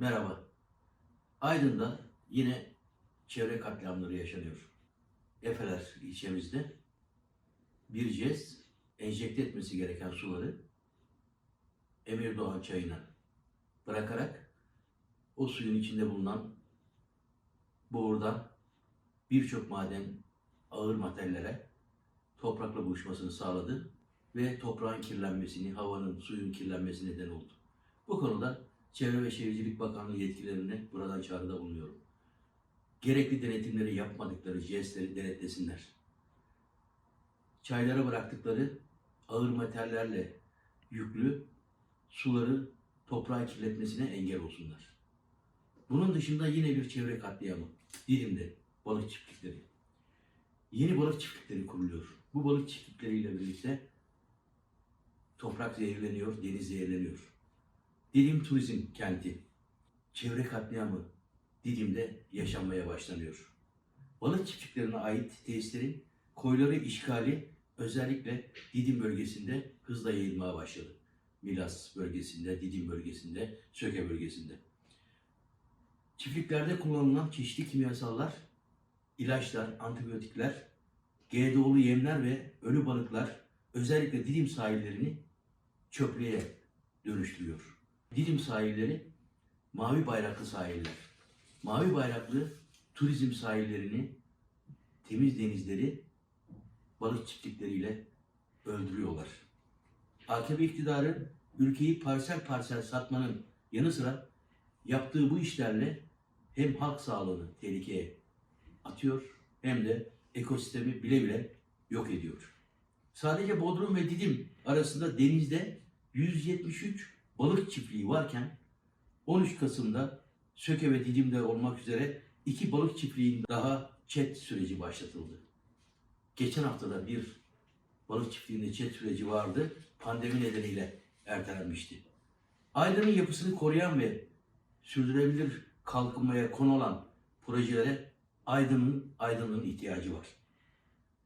Merhaba. Aydın'da yine çevre katliamları yaşanıyor. Efeler ilçemizde bir cez enjekte etmesi gereken suları Emirdağ çayına bırakarak o suyun içinde bulunan boğurdan birçok maden ağır materyallere toprakla buluşmasını sağladı ve toprağın kirlenmesini, havanın, suyun kirlenmesine neden oldu. Bu konuda Çevre ve Şehircilik Bakanlığı yetkililerine buradan çağrıda bulunuyorum. Gerekli denetimleri yapmadıkları jestleri denetlesinler. Çaylara bıraktıkları ağır materyallerle yüklü suları toprağa kirletmesine engel olsunlar. Bunun dışında yine bir çevre katliamı. Didim'de balık çiftlikleri. Yeni balık çiftlikleri kuruluyor. Bu balık çiftlikleriyle birlikte toprak zehirleniyor, deniz zehirleniyor. Didim turizm kenti. Çevre katliamı Didim'de yaşanmaya başlanıyor. Balık çiftliklerine ait tesislerin koyları işgali özellikle Didim bölgesinde hızla yayılmaya başladı. Milas bölgesinde, Didim bölgesinde, Söke bölgesinde. Çiftliklerde kullanılan çeşitli kimyasallar, ilaçlar, antibiyotikler, GDO'lu yemler ve ölü balıklar özellikle Didim sahillerini çöplüğe dönüştürüyor. Didim sahilleri mavi bayraklı sahiller. Mavi bayraklı turizm sahillerini, temiz denizleri balık çiftlikleriyle öldürüyorlar. AKP iktidarı ülkeyi parsel parsel satmanın yanı sıra yaptığı bu işlerle hem halk sağlığını tehlikeye atıyor hem de ekosistemi bile bile yok ediyor. Sadece Bodrum ve Didim arasında denizde 173 balık çiftliği varken 13 Kasım'da Söke ve Didim'de olmak üzere iki balık çiftliğinin daha çet süreci başlatıldı. Geçen haftada bir balık çiftliğinde çet süreci vardı. Pandemi nedeniyle ertelenmişti. Aydın'ın yapısını koruyan ve sürdürülebilir kalkınmaya konu olan projelere Aydın'ın Aydın'ın ihtiyacı var.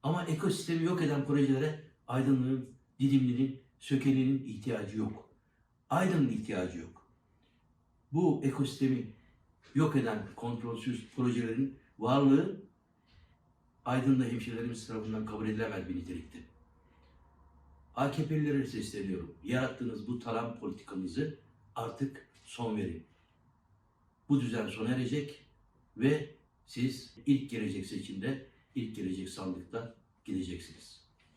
Ama ekosistemi yok eden projelere Aydın'ın, Didimli'nin, Sökeli'nin ihtiyacı yok. Aydın'ın ihtiyacı yok. Bu ekosistemi yok eden kontrolsüz projelerin varlığı Aydın'da hemşehrilerimiz tarafından kabul edilemez bir nitelikte. AKP'lilere sesleniyorum. Yarattığınız bu talan politikanızı artık son verin. Bu düzen sona erecek ve siz ilk gelecek seçimde, ilk gelecek sandıkta gideceksiniz.